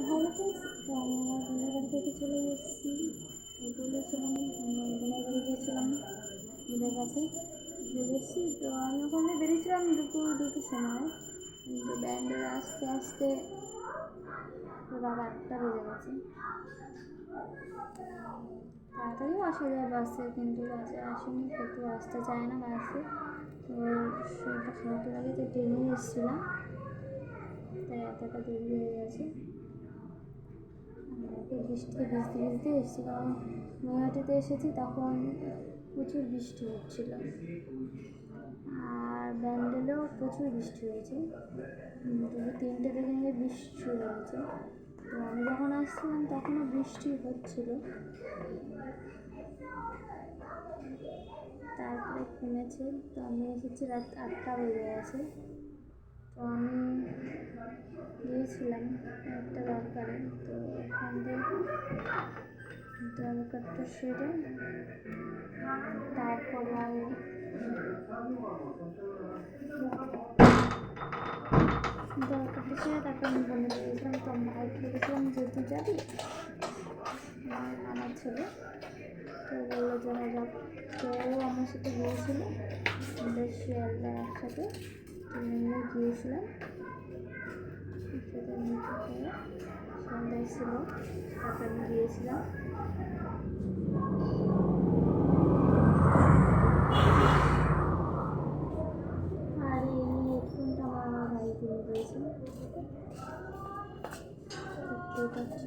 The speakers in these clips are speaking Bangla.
হলো তো তো আমি আমার বোনের বাড়ি থেকে চলে এসেছি। তো বলেছিলাম বোনের বাড়ি গিয়েছিলাম। ওদের কাছে চলে এসেছি। তো আমি ওখানে বেরিয়েছিলাম দুপুর দুটোর সময়। কিন্তু ব্যান্ডের আস্তে আস্তে রাত আটটা বেজে গেছে। তাড়াতাড়িও আসা যায় বাসে, কিন্তু বাসে আসেনি। একটু আসতে চায় না বাসে। তো শরীরটা খারাপ লাগে তো ট্রেনেই এসেছিলাম। তাই এতটা দেরি হয়ে গেছে। বৃষ্টিতে ভিজতে ভিজতে এসেছি কারণ নৈহাটিতে এসেছি, তখন প্রচুর বৃষ্টি হচ্ছিল। আর ব্যান্ডেলেও প্রচুর বৃষ্টি হয়েছে। দুটো, তিনটে থেকে নিয়ে বৃষ্টি শুরু হয়েছে। তো আমি যখন আসছিলাম, তখনও বৃষ্টি হচ্ছিল। তারপরে কমেছে, তো আমি এসেছি রাত আটটা বেজে গেছে। তো আমি গিয়েছিলাম একটা দরকারে। তো ওখান থেকে দরকারটা সেরে তারপরে আমি দরকারটা সেরে তারপর আমি বলে দিয়েছিলাম, তো ভাইকে বলেছিলাম যে যাবি? আমার ছেলে তো বলল যে হ্যাঁ যাক তো আমার সাথে গিয়েছিল আমাদের শিয়ালদা একসাথে তো আমরা গিয়েছিলাম সেটা নিচে করে শিয়ালদায় ছিল তারপর আমি গিয়েছিলাম আর এই হেডফোনটা আমার আমার ভাই কিনে দিয়েছে দেখতেই পাচ্ছ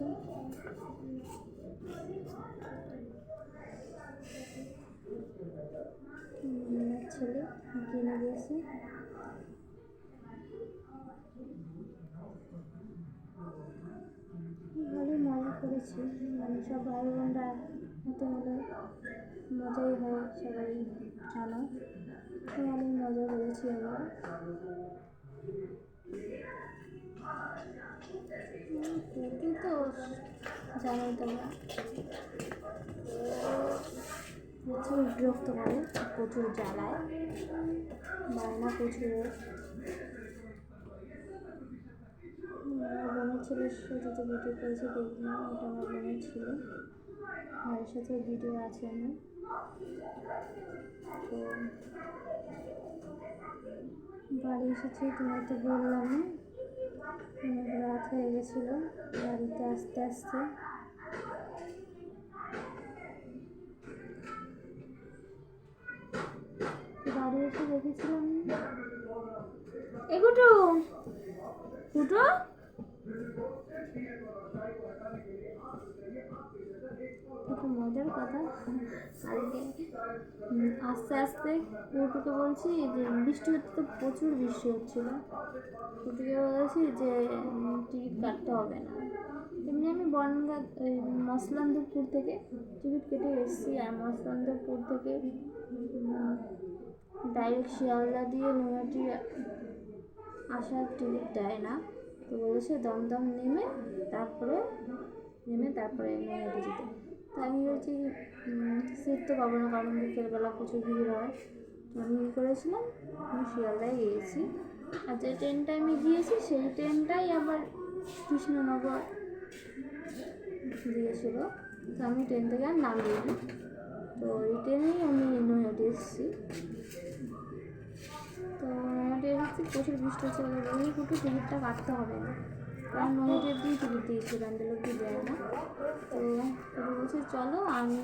আমার ছেলে কিনে দিয়েছে ভালোই মজা করেছি। মানে সব ভাই বোনরা হাতে হলে মজাই হয়, সবাই জানো। তো ভালোই মজা করেছি আমরা তুই তো জানোই তোমরা। প্রচুর বিরক্ত করে, প্রচুর জ্বালায়, বায়না প্রচুর। বোনের ছেলের সাথে তো ভিডিও করেছে দেখলাম ওটা আমার বোনের ছিল। ভাইয়ের সাথে ভিডিও আছে আমার। তো বাড়ি এসেছি তোমার তো বললাম, অনেক রাত হয়ে গেছিল, বাড়িতে আসতে আসতে। বাড়ি এসে দেখেছিলাম। এ গুটু গুটু? একটা মজার কথা। উম, আস্তে আস্তে কুটুকে বলছি যে বৃষ্টি হচ্ছে তো প্রচুর বৃষ্টি হচ্ছিল কুটুকে বলেছি যে টিকিট কাটতে হবে না। এমনি আমি বনগা ওই মসলান্দপুর থেকে টিকিট কেটে এসেছি। আর মসলান্দপুর থেকে ডাইরেক্ট শিয়ালদা দিয়ে নৈহাটি আসার টিকিট দেয় না। তো বলেছে দমদম নেমে তারপরে নেমে তারপরে নৈহাটি যেতে। তো আমি বলছি সিট তো পাবো না কারণ বিকেলবেলা প্রচুর ভিড় হয়। তো আমি কী করেছিলাম, আমি শিয়ালদায় গিয়েছি। আর যে ট্রেনটা আমি গিয়েছি, সেই ট্রেনটাই আবার কৃষ্ণনগর দিয়েছিল তো আমি ট্রেন থেকে আর নামিয়ে তো ওই ট্রেনেই আমি নৈহাটি এসেছি। এসেছি প্রচুর বৃষ্টি হচ্ছে মানে ওই দুটো টিকিটটা কাটতে হবে না। কারণ নৈহাটি অব্দি টিকিট দিয়েছি ব্যান্ডেল অব্দি দেয় না। তো ওরা বলছে, চলো আমি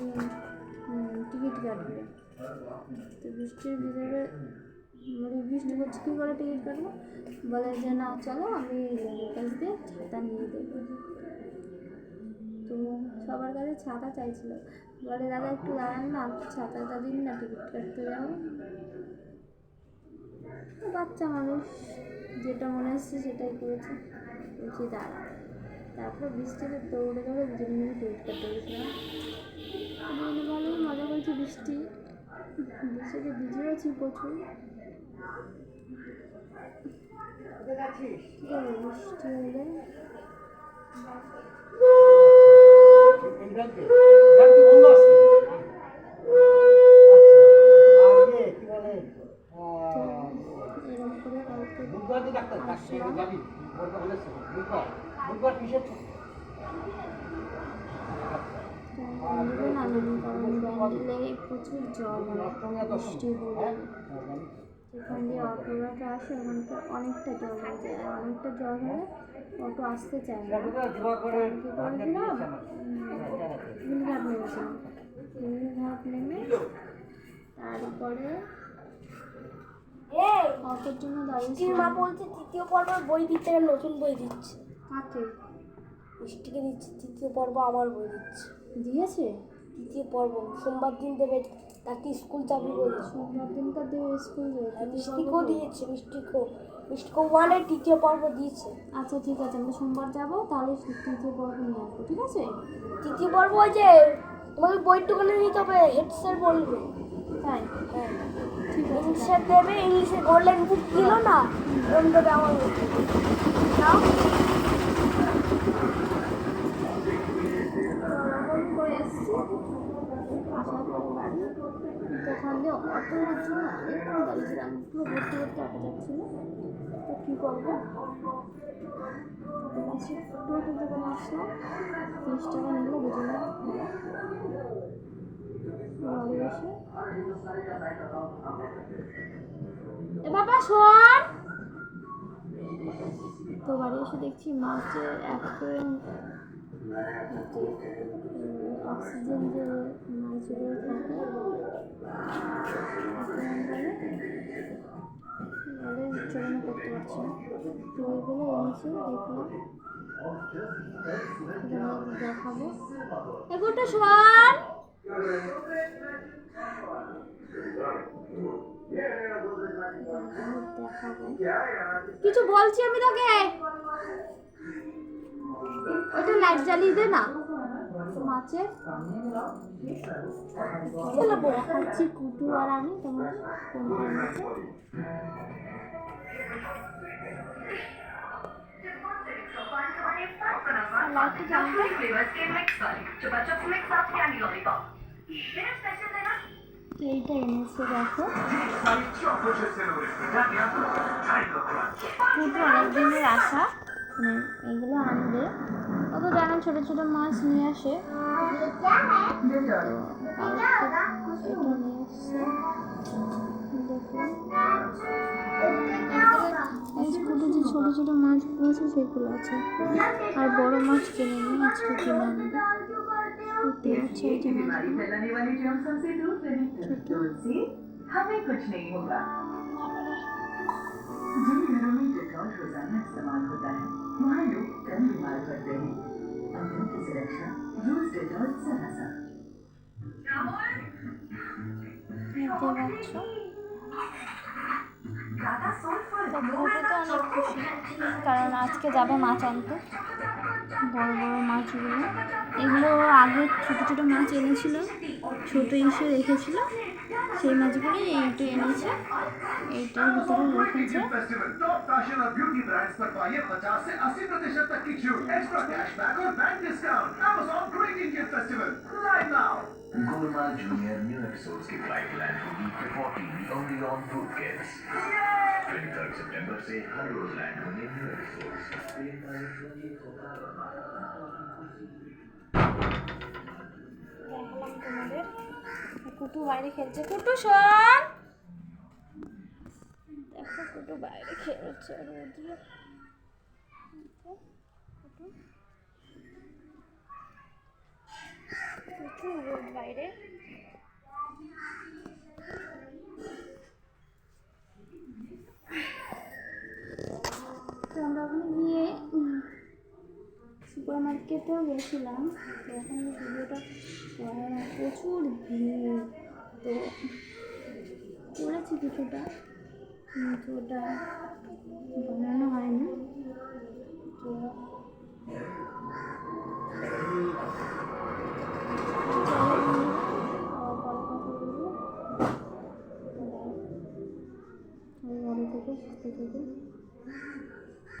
টিকিট কাটবে। তো বৃষ্টির ভিতরে মানে বৃষ্টি হচ্ছে, কী করে টিকিট কাটবো? বলে যে, না, চলো আমি কাছ দিয়ে ছাতা নিয়ে দেবো। তো সবার কাছে ছাতা চাইছিল। বলে, দাদা, একটু দাঁড়ান না, ছাতাটা দিন না, টিকিট কাটতে যাব। বাচ্চা মানুষ। যেটা মনে হচ্ছে সেটাই করেছে। বলছি, দাঁড়া। তারপর বৃষ্টিতে দৌড়ে দৌড়ে দুজনে মিলে টিকিট কাটতে গেছিলাম ভালোই মজা করেছি বৃষ্টি। বৃষ্টিতে ভিজেওছি প্রচুর। বৃষ্টি হলে ব্যাংকে। ব্যাংক কি বন্ধ আছে আচ্ছা আর ইয়ে কি বলে আহ, এরকম করে কালকে বুধবার যে ডাক্তার ডাক্তার যাবি বলতে বলেছে বুধবার প্রচুর জল হয় বৃষ্টি দিয়ে অটোটা আসে ওখানটা অনেকটা জল হয়ে যায় অনেকটা জল হলে অটো আসতে চায় না কী করেছিলাম নেমে তারপরে অটোর জন্য মিষ্টির মা বলছে তৃতীয় পর্ব বই দিচ্ছে না নতুন বই দিচ্ছে। কাকে? মিষ্টিকে দিচ্ছে তৃতীয় পর্ব আমার বই দিচ্ছে। দিয়েছে? তৃতীয় পর্ব সোমবার দিন দেবে তাকে স্কুল যাবি বলছে। সোমবার দিনকার দিয়ে স্কুল আর যেতে মিষ্টিকেও দিয়েছে মিষ্টিকেও মিষ্টিকেও ওয়ানের তৃতীয় পর্ব দিয়েছে। আচ্ছা ঠিক আছে আমরা সোমবার যাব তাহলে তৃতীয় পর্ব নিয়ে আসব ঠিক আছে? তৃতীয় পর্ব ওই যে তোমাকে বইটুকুনে নিতে হবে হেড স্যার বলবে। তাই? হ্যাঁ। ইংলিশে দেবে, ইংলিশে গোল্ডেন বুক দিল না? ওরম দেবে আমার দোকান দিয়ে অটোর জন্য অনেকক্ষণ দাঁড়িয়েছিলাম পুরো ভর্তি ভর্তি অটো যাচ্ছিল তো কী করব লাস্টে টোটো করে আসলাম তিরিশ টাকা নিল এসে এ বাবা শোন। তো বাড়ি এসে দেখছি মাছের অ্যাক্সিডেন্ট অক্সিজেন যে মাছগুলো থাকে বলে উচ্চারণ করতে পারছি না। তো ওইগুলো এনেছি দেখলাম। দেখাবো। এগুলো দেখাবো কিছু বলছি আমি তোকে? ওটা লাইট জ্বালিয়ে দে না। মাছের কুটু আর আমি তোমার দে এইটা এনেছে, দেখো। কুটু অনেক দিনের আশা। মানে এগুলো আনবে। ও তো জানো ছোটো ছোটো মাছ নিয়ে আসে। কুটু যে ছোটো ছোটো মাছগুলো আছে, সেগুলো আছে। আর বড় মাছ কিনে নিয়ে আজকে কিনে আনবে। দেখতে এই যে মাছগুলো। पवित्र हमें कुछ नहीं होगा। जिन घरों में डिटॉल रोज़ाना इस्तेमाल होता है वहाँ लोग कम बीमार पड़ते हैं। अपनों की सुरक्षा यूज़ डिटॉल सरासा दादा सोल पर तो बहुत কারণ আজকে যাবে মাছ আনতে। বড় বড় মাছগুলো। এগুলো আগে ছোটো ছোটো মাছ এনেছিল, ছোটো এসে রেখেছিল। সেই মাছগুলোই এইটা এনেছে। এইটার ভিতরে রেখেছে। Right now! Gulma Junior new episodes की फ्लाइट लैंड होगी forty only on Food Kids 23rd सितंबर से हर रोज लैंड होंगे न्यू एपिसोड्स দেখালাম তোমাদের কুটু বাইরে খেলছে কুটু শোন দেখো কুটু বাইরে খেলছে রোদ্রে প্রচুর রোদ বাইরে। তো আমরা ওখানে গিয়ে সুপার মার্কেটেও গেছিলাম। তো ওখানে ভিডিওটা প্রচুর ভিড়। তো করেছি কিছুটা। কিন্তু ওটা বানানো হয় না তো ¿Qué?